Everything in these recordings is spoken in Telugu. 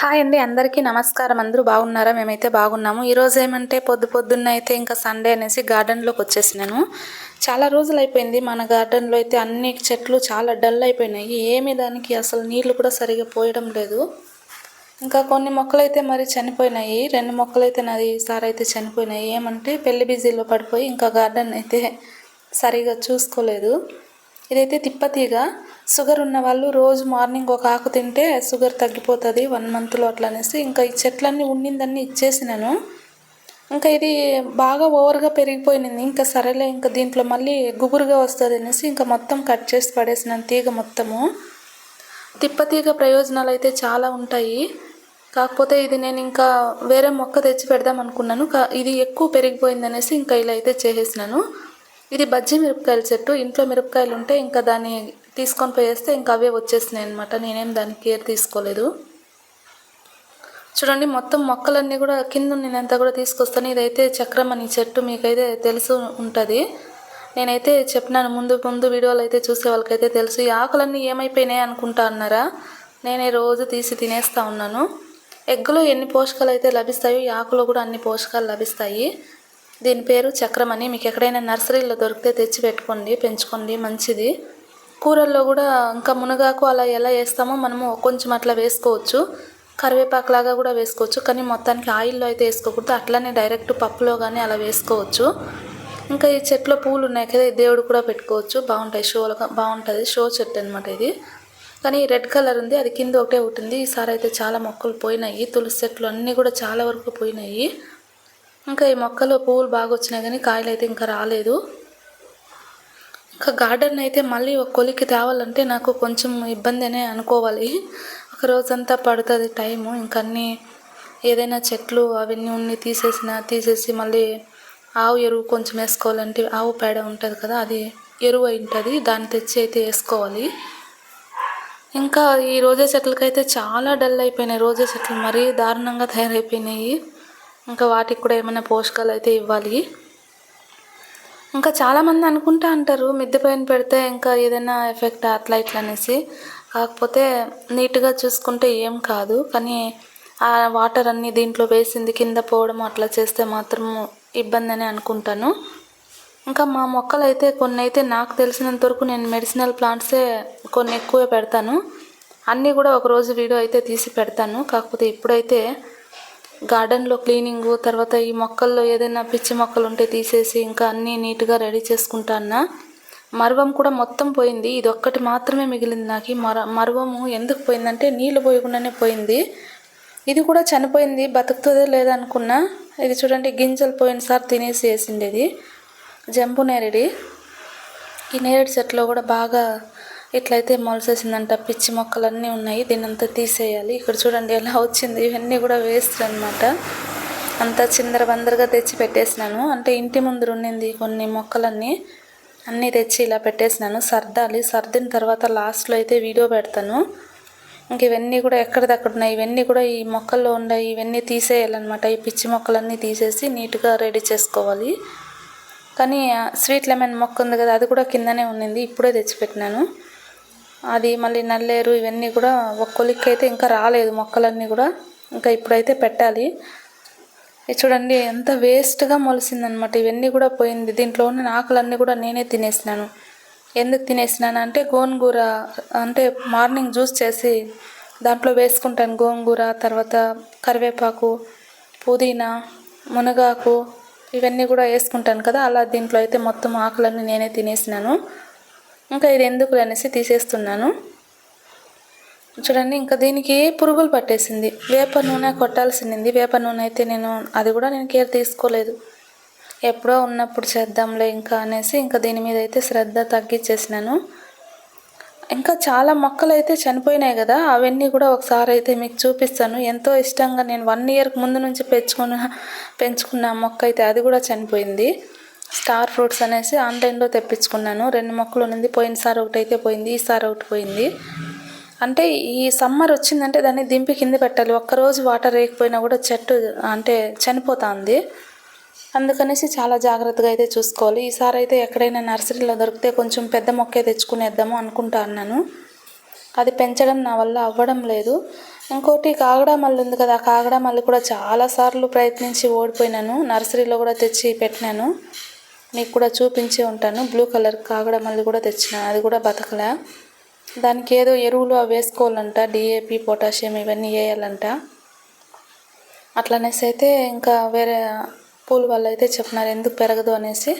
హాయ్ అండి అందరికీ నమస్కారం. అందరూ బాగున్నారా? మేమైతే బాగున్నాము. ఈరోజు ఏమంటే పొద్దు పొద్దున్న అయితే ఇంకా సండే అనేసి గార్డెన్లోకి వచ్చేసినాను. చాలా రోజులు అయిపోయింది. మన గార్డెన్లో అయితే అన్ని చెట్లు చాలా డల్ అయిపోయినాయి. ఏమి దానికి అసలు నీళ్ళు కూడా సరిగా పోయడం లేదు. ఇంకా కొన్ని మొక్కలు అయితే మరి చనిపోయినాయి. రెండు మొక్కలు అయితే నాది ఈసారి అయితే చనిపోయినాయి. ఏమంటే పెళ్ళి బిజీలో పడిపోయి ఇంకా గార్డెన్ అయితే సరిగా చూసుకోలేదు. ఇదైతే తిప్పతీగ. షుగర్ ఉన్న వాళ్ళు రోజు మార్నింగ్ ఒక ఆకు తింటే షుగర్ తగ్గిపోతుంది వన్ మంత్లో అట్లా అనేసి. ఇంకా ఈ చెట్లన్నీ ఉండిందన్నీ ఇచ్చేసినాను. ఇంకా ఇది బాగా ఓవర్గా పెరిగిపోయింది ఇంకా సరేలే ఇంకా దీంట్లో మళ్ళీ గుబురుగా వస్తుంది అనేసి ఇంకా మొత్తం కట్ చేసి పడేసినాను తీగ మొత్తము. తిప్పతీగ ప్రయోజనాలు అయితే చాలా ఉంటాయి. కాకపోతే ఇది నేను ఇంకా వేరే మొక్క తెచ్చి పెడదాం అనుకున్నాను. ఇది ఎక్కువ పెరిగిపోయింది అనేసి ఇంకా ఇలా అయితే చేసేసినాను. ఇది బజ్జి మిరపకాయల చెట్టు. ఇంట్లో మిరపకాయలు ఉంటే ఇంకా దాన్ని తీసుకొని పోయేస్తే ఇంకా అవే వచ్చేసినాయి అనమాట నేనేం దాని కేర్ తీసుకోలేదు. చూడండి మొత్తం మొక్కలన్నీ కూడా కింద నేనంతా కూడా తీసుకొస్తాను. ఇదైతే చక్రమణి చెట్టు మీకైతే తెలుసు ఉంటుంది. నేనైతే చెప్పినాను ముందు ముందు వీడియోలు అయితే చూసే వాళ్ళకైతే తెలుసు. ఈ ఆకులన్నీ ఏమైపోయినాయి అనుకుంటా అన్నారా? నేనే రోజు తీసి తినేస్తా ఉన్నాను. ఎగ్గులో ఎన్ని పోషకాలు అయితే లభిస్తాయో ఈ ఆకులో కూడా అన్ని పోషకాలు లభిస్తాయి. దీని పేరు చక్రమణి మీకు ఎక్కడైనా నర్సరీలో దొరికితే తెచ్చి పెట్టుకోండి పెంచుకోండి మంచిది. కూరల్లో కూడా ఇంకా మునగాకు అలా ఎలా వేస్తామో మనము కొంచెం అట్లా వేసుకోవచ్చు. కరివేపాకు లాగా కూడా వేసుకోవచ్చు. కానీ మొత్తానికి ఆయిల్లో అయితే వేసుకోకూడదు. అట్లనే డైరెక్ట్ పప్పులో కానీ అలా వేసుకోవచ్చు. ఇంకా ఈ చెట్లో పూలు ఉన్నాయి కదా ఈ దేవుడు కూడా పెట్టుకోవచ్చు. బాగుంటాయి. షోలుగా బాగుంటుంది. షో చెట్టు అనమాట ఇది. కానీ రెడ్ కలర్ ఉంది. అది కింద ఒకటే ఉంటుంది ఈసారి అయితే చాలా మొక్కలు పోయినాయి. తులసి చెట్లు అన్నీ కూడా చాలా వరకు పోయినాయి. ఇంకా ఈ మొక్కలో పువ్వులు బాగా వచ్చినాయి కానీ కాయలు అయితే ఇంకా రాలేదు. ఇంకా గార్డెన్ అయితే మళ్ళీ ఒక కొలికి తేవాలంటే నాకు కొంచెం ఇబ్బంది అనే అనుకోవాలి. ఒక రోజంతా పడుతుంది టైము. ఇంకా అన్నీ ఏదైనా చెట్లు అవన్నీ ఉన్ని తీసేసిన తీసేసి మళ్ళీ ఆవు ఎరువు కొంచెం వేసుకోవాలంటే ఆవు పేడ ఉంటుంది కదా అది ఎరువు అయి ఉంటుంది. దాన్ని తెచ్చి అయితే వేసుకోవాలి. ఇంకా ఈ రోజా చెట్లకైతే చాలా డల్ అయిపోయినాయి. రోజా చెట్లు మరీ దారుణంగా తయారైపోయినాయి. ఇంకా వాటికి కూడా ఏమైనా పోషకాలు అయితే ఇవ్వాలి. ఇంకా చాలామంది అనుకుంటా అంటారు మిద్దె పైన పెడితే ఇంకా ఏదైనా ఎఫెక్ట్ అట్లా ఇట్లా అనేసి. కాకపోతే నీట్గా చూసుకుంటే ఏం కాదు. కానీ ఆ వాటర్ అన్నీ దీంట్లో వేసింది కింద పోవడం అట్లా చేస్తే మాత్రం ఇబ్బంది అని అనుకుంటాను. ఇంకా మా మొక్కలు అయితే కొన్ని అయితే నాకు తెలిసినంత వరకు నేను మెడిసినల్ ప్లాంట్సే కొన్ని ఎక్కువ పెడతాను. అన్నీ కూడా ఒకరోజు వీడియో అయితే తీసి పెడతాను. కాకపోతే ఇప్పుడైతే గార్డెన్లో క్లీనింగు తర్వాత ఈ మొక్కల్లో ఏదైనా పిచ్చి మొక్కలు ఉంటే తీసేసి ఇంకా అన్నీ నీట్గా రెడీ చేసుకుంటానా మరువం కూడా మొత్తం పోయింది. ఇది ఒక్కటి మాత్రమే మిగిలింది నాకు. మర మరువము ఎందుకు పోయిందంటే నీళ్ళు పోయకుండానే పోయింది. ఇది కూడా చనిపోయింది. బతుకుతుందో లేదనుకున్నా. ఇది చూడండి గింజలు పోయినసారి తినేసి వేసిండేది. జంబు నేరేడి. ఈ నేరేడు చెట్లో కూడా బాగా ఇట్లయితే మొలసేసిందంట పిచ్చి మొక్కలన్నీ ఉన్నాయి దీన్నంతా తీసేయాలి. ఇక్కడ చూడండి ఎలా వచ్చింది ఇవన్నీ కూడా వేస్ట్ అనమాట అంతా చిందర బందరగా తెచ్చి పెట్టేసినాను. అంటే ఇంటి ముందు ఉండింది కొన్ని మొక్కలన్నీ అన్నీ తెచ్చి ఇలా పెట్టేసినాను. సర్దాలి సర్దిన తర్వాత లాస్ట్లో అయితే వీడియో పెడతాను. ఇంక ఇవన్నీ కూడా ఎక్కడిదక్కడ ఉన్నాయి ఇవన్నీ కూడా ఈ మొక్కల్లో ఉన్నాయి ఇవన్నీ తీసేయాలన్నమాట. ఈ పిచ్చి మొక్కలన్నీ తీసేసి నీట్గా రెడీ చేసుకోవాలి. కానీ స్వీట్ లెమన్ మొక్క ఉంది కదా అది కూడా కిందనే ఉండింది ఇప్పుడే తెచ్చిపెట్టినాను. అది మళ్ళీ నల్లేరు ఇవన్నీ కూడా ఒక్కొలికి అయితే ఇంకా రాలేదు మొక్కలన్నీ కూడా. ఇంకా ఇప్పుడైతే పెట్టాలి. చూడండి ఎంత వేస్ట్గా మొలిసిందనమాట ఇవన్నీ కూడా పోయింది. దీంట్లో ఉన్న ఆకులన్నీ కూడా నేనే తినేసినాను. ఎందుకు తినేసినాను అంటే గోంగూర అంటే మార్నింగ్ జ్యూస్ చేసి దాంట్లో వేసుకుంటాను. గోంగూర తర్వాత కరివేపాకు పుదీనా మునగాకు ఇవన్నీ కూడా వేసుకుంటాను కదా. అలా దీంట్లో అయితే మొత్తం ఆకులన్నీ నేనే తినేసినాను. ఇంకా ఇది ఎందుకు అనేసి తీసేస్తున్నాను. చూడండి ఇంకా దీనికి పురుగులు పట్టేసింది? వేప నూనె కొట్టాల్సింది. వేప నూనె అయితే నేను అది కూడా నేను కేర్ తీసుకోలేదు. ఎప్పుడో ఉన్నప్పుడు చేద్దాంలే ఇంకా అనేసి ఇంకా దీని మీద అయితే శ్రద్ధ తగ్గించేసినాను. ఇంకా చాలా మొక్కలు అయితే చనిపోయినాయి కదా అవన్నీ కూడా ఒకసారి అయితే మీకు చూపిస్తాను. ఎంతో ఇష్టంగా నేను వన్ ఇయర్కి ముందు నుంచి పెంచుకున్న పెంచుకున్న మొక్క అయితే అది కూడా చనిపోయింది. స్టార్ ఫ్రూట్స్ అనేసి ఆన్లైన్లో తెప్పించుకున్నాను. రెండు మొక్కలు ఉన్నది. పోయినసారి ఒకటి అయితే పోయింది. ఈసారి ఒకటి పోయింది. అంటే ఈ సమ్మర్ వచ్చిందంటే దాన్ని దింపి కింద పెట్టాలి. ఒక్కరోజు వాటర్ వేయకపోయినా కూడా చెట్టు అంటే చనిపోతుంది. అందుకనేసి చాలా జాగ్రత్తగా అయితే చూసుకోవాలి. ఈసారి అయితే ఎక్కడైనా నర్సరీలో దొరికితే కొంచెం పెద్ద మొక్కే తెచ్చుకునేద్దాము అనుకుంటా అన్నాను. అది పెంచడం నా వల్ల అవ్వడం లేదు. ఇంకోటి కాగడా మల్లి ఉంది కదా. కాగడా మల్లి కూడా చాలాసార్లు ప్రయత్నించి ఓడిపోయినాను. నర్సరీలో కూడా తెచ్చి పెట్టినాను. మీకు కూడా చూపించి ఉంటాను. బ్లూ కలర్ కాగడ మళ్ళీ కూడా తెచ్చిన అది కూడా బతకలే. దానికి ఏదో ఎరువులు అవి వేసుకోవాలంట డిఏపి పొటాషియం ఇవన్నీ వేయాలంట. అట్లనేసి అయితే ఇంకా వేరే పూల వాళ్ళు అయితే చెప్పినారు ఎందుకు పెరగదు అనేసి.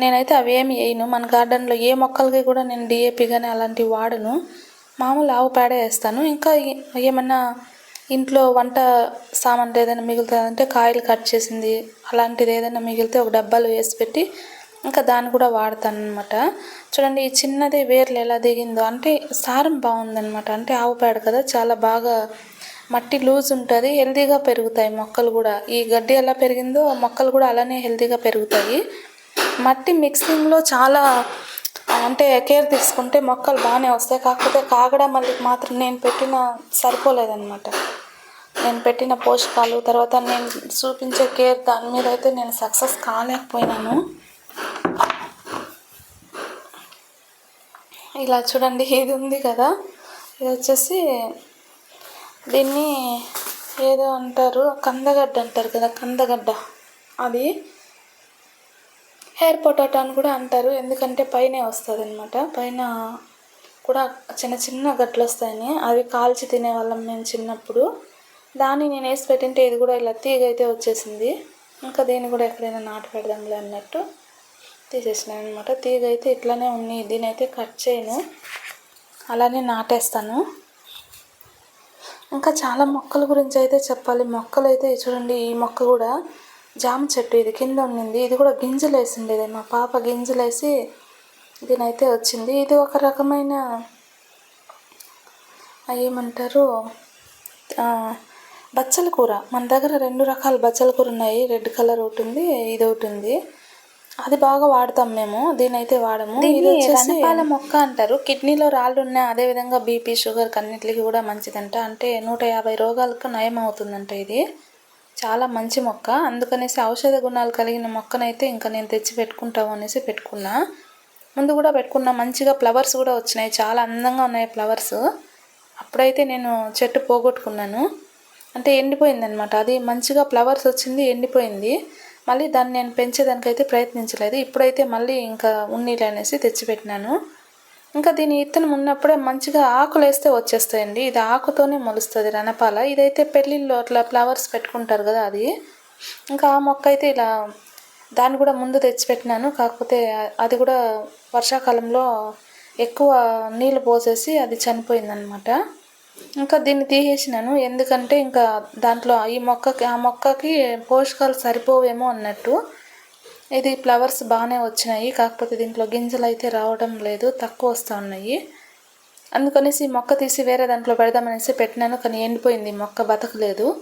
నేనైతే అవి ఏమి వేయను. మన గార్డెన్లో ఏ మొక్కలకి కూడా నేను డిఏపి కానీ అలాంటివి వాడను. మామూలు ఆవు పేడ వేస్తాను. ఇంకా ఏమన్నా ఇంట్లో వంట సామాన్లు ఏదైనా మిగులుతుందంటే కాయలు కట్ చేసింది అలాంటిది ఏదైనా మిగిలితే ఒక డబ్బాలో వేసి పెట్టి ఇంకా దాన్ని కూడా వాడతాను అనమాట చూడండి ఈ చిన్నది వేర్లు ఎలా దిగిందో అంటే సారం బాగుందనమాట అంటే ఆవు పేడ కదా చాలా బాగా మట్టి లూజ్ ఉంటుంది హెల్తీగా పెరుగుతాయి మొక్కలు కూడా. ఈ గడ్డి ఎలా పెరిగిందో మొక్కలు కూడా అలానే హెల్తీగా పెరుగుతాయి. మట్టి మిక్సింగ్లో చాలా అంటే కేర్ తీసుకుంటే మొక్కలు బాగానే వస్తాయి. కాకపోతే కాగడ మళ్ళీ మాత్రం నేను పెట్టిన సరిపోలేదన్నమాట. నేను పెట్టిన పోషకాలు తర్వాత నేను చూపించే కేర్ దాని మీద అయితే నేను సక్సెస్ కాలేకపోయినాను. ఇలా చూడండి ఇది ఉంది కదా. ఇది వచ్చేసి దీన్ని ఏదో అంటారు కందగడ్డ అంటారు కదా కందగడ్డ. అది హెయిర్ పొటాటో అని కూడా అంటారు ఎందుకంటే పైనే వస్తుంది అనమాట పైన కూడా చిన్న చిన్న గట్లు వస్తాయని అవి కాల్చి తినేవాళ్ళం మేము చిన్నప్పుడు. దాన్ని నేను వేసి పెట్టింటే ఇది కూడా ఇలా తీగ అయితే వచ్చేసింది. ఇంకా దీన్ని కూడా ఎక్కడైనా నాటు పెడదాంలే అన్నట్టు తీసేసినాను అనమాట తీగ అయితే ఇట్లానే ఉంది. దీని అయితే కట్ చేయను. అలానే నాటేస్తాను. ఇంకా చాలా మొక్కల గురించి అయితే చెప్పాలి. మొక్కలు అయితే చూడండి ఈ మొక్క కూడా జామ చెట్టు ఇది కింద ఉండింది ఇది కూడా గింజలు వేసిండేది. మా పాప గింజలు వేసి దీనైతే వచ్చింది. ఇది ఒక రకమైన ఏమంటారు బచ్చల కూర. మన దగ్గర రెండు రకాల బచ్చల కూర ఉన్నాయి. రెడ్ కలర్ ఒకటి ఉంది ఇది ఒకటి ఉంది. అది బాగా వాడతాం మేము. దీని అయితే వాడము ఇది వచ్చేసి పాల మొక్క అంటారు. కిడ్నీలో రాళ్ళు ఉన్నాయి అదే విధంగా బీపీ షుగర్ అన్నిటికి కూడా మంచిదంట. అంటే నూట యాభై రోగాలకు నయం అవుతుందంట ఇది. చాలా మంచి మొక్క. అందుకనేసి ఔషధ గుణాలు కలిగిన మొక్కనైతే ఇంకా నేను తెచ్చి పెట్టుకుంటాము అనేసి పెట్టుకున్నా. ముందు కూడా పెట్టుకున్నా. మంచిగా ఫ్లవర్స్ కూడా వచ్చినాయి. చాలా అందంగా ఉన్నాయి ఫ్లవర్స్. అప్పుడైతే నేను చెట్టు పోగొట్టుకున్నాను. అంటే ఎండిపోయింది అనమాట అది మంచిగా ఫ్లవర్స్ వచ్చింది ఎండిపోయింది. మళ్ళీ దాన్ని నేను పెంచేదానికైతే ప్రయత్నించలేదు. ఇప్పుడైతే మళ్ళీ ఇంకా ఉన్నీళ్ళు అనేసి తెచ్చిపెట్టినాను. ఇంకా దీని ఇత్తనం ఉన్నప్పుడే మంచిగా ఆకులు వేస్తే వచ్చేస్తాయండి. ఇది ఆకుతోనే మొలుస్తుంది రణపాల. ఇదైతే పెళ్ళిళ్ళు అట్లా ఫ్లవర్స్ పెట్టుకుంటారు కదా అది. ఇంకా ఆ మొక్క అయితే ఇలా దాన్ని కూడా ముందు తెచ్చిపెట్టినాను. కాకపోతే అది కూడా వర్షాకాలంలో ఎక్కువ నీళ్ళు పోసేసి అది చనిపోయిందనమాట ఇంకా దీన్ని తీసేసినాను. ఎందుకంటే ఇంకా దాంట్లో ఈ మొక్కకి ఆ మొక్కకి పోషకాలు సరిపోవేమో అన్నట్టు. ఇది ఫ్లవర్స్ బాగానే వచ్చినాయి. కాకపోతే దీంట్లో గింజలు అయితే రావడం లేదు. తక్కువ వస్తూ ఉన్నాయి. అందుకనేసి ఈ మొక్క తీసి వేరే దాంట్లో పెడదామనేసి పెట్టినాను. కానీ ఎండిపోయింది. మొక్క బతకలేదు.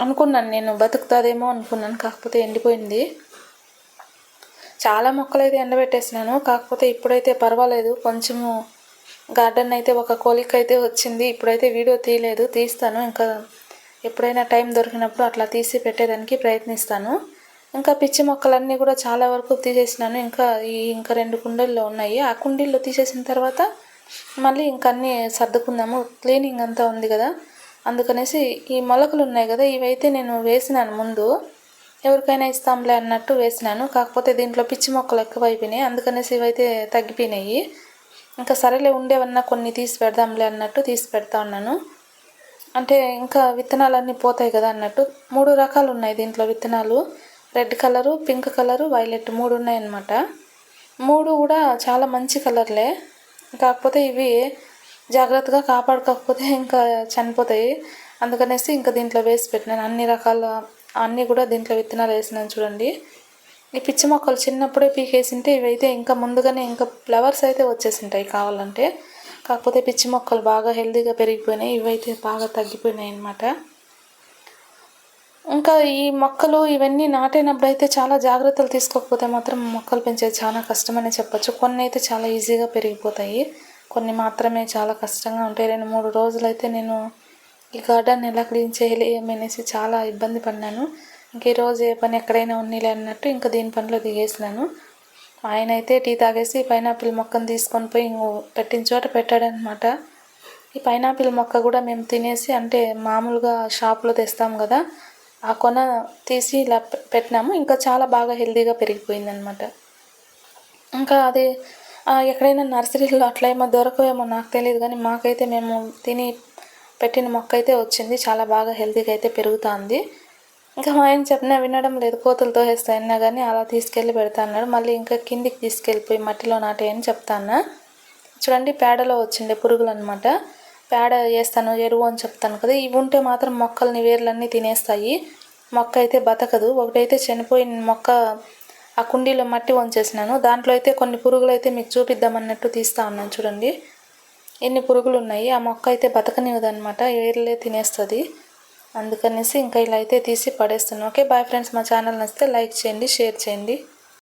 అనుకున్నాను నేను బతుకుతుందేమో అనుకున్నాను. కాకపోతే ఎండిపోయింది. చాలా మొక్కలు అయితే ఎండబెట్టేసినాను. కాకపోతే ఇప్పుడైతే పర్వాలేదు. కొంచెము గార్డెన్ అయితే ఒక కోలిక అయితే వచ్చింది. ఇప్పుడైతే వీడియో తీయలేదు తీస్తాను. ఇంకా ఎప్పుడైనా టైం దొరికినప్పుడు అట్లా తీసి పెట్టేదానికి ప్రయత్నిస్తాను. ఇంకా పిచ్చి మొక్కలన్నీ కూడా చాలా వరకు తీసేసినాను. ఇంకా ఈ ఇంకా రెండు కుండీల్లో ఉన్నాయి. ఆ కుండీల్లో తీసేసిన తర్వాత మళ్ళీ ఇంకా అన్నీ సర్దుకుందాము. క్లీనింగ్ అంతా ఉంది కదా. అందుకనేసి ఈ మొలకలు ఉన్నాయి కదా ఇవైతే నేను వేసినాను ముందు. ఎవరికైనా ఇస్తాంలే అన్నట్టు వేసినాను. కాకపోతే దీంట్లో పిచ్చి మొక్కలు ఎక్కువ అయిపోయినాయి అందుకనేసి ఇవైతే తగ్గిపోయినాయి. ఇంకా సరేలే ఉండేవన్నా కొన్ని తీసి పెడదాంలే అన్నట్టు తీసి పెడతా ఉన్నాను. అంటే ఇంకా విత్తనాలన్నీ పోతాయి కదా అన్నట్టు. మూడు రకాలు ఉన్నాయి దీంట్లో విత్తనాలు. Red colour pink colour violet మూడు ఉన్నాయన్నమాట. మూడు కూడా చాలా మంచి కలర్లే. కాకపోతే ఇవి జాగ్రత్తగా కాపాడుకోకపోతే ఇంకా చనిపోతాయి. అందుకనేసి ఇంకా దీంట్లో వేసి పెట్టినాను. అన్ని రకాల అన్నీ కూడా దీంట్లో విత్తనాలు వేసినాను చూడండి. ఈ పిచ్చి మొక్కలు చిన్నప్పుడే పీకేసింటే ఇవైతే ఇంకా ముందుగానే ఇంకా ఫ్లవర్స్ అయితే వచ్చేసింటాయి కావాలంటే. కాకపోతే పిచ్చి మొక్కలు బాగా హెల్దీగా పెరిగిపోయినాయి ఇవైతే బాగా తగ్గిపోయినాయి అన్నమాట. ఇంకా ఈ మొక్కలు ఇవన్నీ నాటినప్పుడు అయితే చాలా జాగ్రత్తలు తీసుకోకపోతే మాత్రం మొక్కలు పెంచేది చాలా కష్టమని చెప్పొచ్చు. కొన్ని అయితే చాలా ఈజీగా పెరిగిపోతాయి. కొన్ని మాత్రమే చాలా కష్టంగా ఉంటాయి. రెండు మూడు రోజులు అయితే నేను ఈ గార్డెన్ ఎలా క్లీన్ చేయలేమనేసి చాలా ఇబ్బంది పడినాను ఇంక ఈరోజు ఏ పని ఎక్కడైనా ఉన్నీలే అన్నట్టు ఇంకా దీని పనిలో దిగేసినాను. ఆయన అయితే టీ తాగేసి పైనాపిల్ మొక్కను తీసుకొని పోయి ఇంకో పెట్టిన చోట పెట్టాడనమాట ఈ పైనాపిల్ మొక్క కూడా మేము తినేసి అంటే మామూలుగా షాప్లో తెస్తాం కదా ఆ కొన తీసి ఇలా పెట్టినాము. ఇంకా చాలా బాగా హెల్దీగా పెరిగిపోయిందనమాట ఇంకా అది ఎక్కడైనా నర్సరీలో అట్లా ఏమో దొరకవేమో నాకు తెలియదు కానీ మాకైతే మేము తిని పెట్టిన మొక్క అయితే వచ్చింది. చాలా బాగా హెల్తీగా అయితే పెరుగుతుంది. ఇంకా మా ఆయన చెప్పినా వినడం లేదు. కోతులతో వేస్తాయినా కానీ అలా తీసుకెళ్ళి పెడతా అన్నాడు. మళ్ళీ ఇంకా కిందికి తీసుకెళ్ళిపోయి మట్టిలో నాటేయని చెప్తాను చూడండి పేడలో వచ్చిండే పురుగులు అనమాట పేడ వేస్తాను ఎరువు అని చెప్తాను కదా. ఇవి ఉంటే మాత్రం మొక్కల్ని వేర్లన్నీ తినేస్తాయి. మొక్క అయితే బతకదు. ఒకటైతే చనిపోయిన మొక్క ఆ కుండీలో మట్టి వంచేసినాను. దాంట్లో అయితే కొన్ని పురుగులు అయితే మీకు చూపిద్దామన్నట్టు తీస్తా ఉన్నాను చూడండి. ఎన్ని పురుగులు ఉన్నాయి ఆ మొక్క అయితే బతకనివ్వదన్నమాట. ఏర్లే తినేస్తుంది. అందుకనేసి ఇంకా ఇలా అయితే తీసి పడేస్తున్నాను ఓకే బాయ్ ఫ్రెండ్స్. మా ఛానల్ నచ్చితే లైక్ చేయండి షేర్ చేయండి.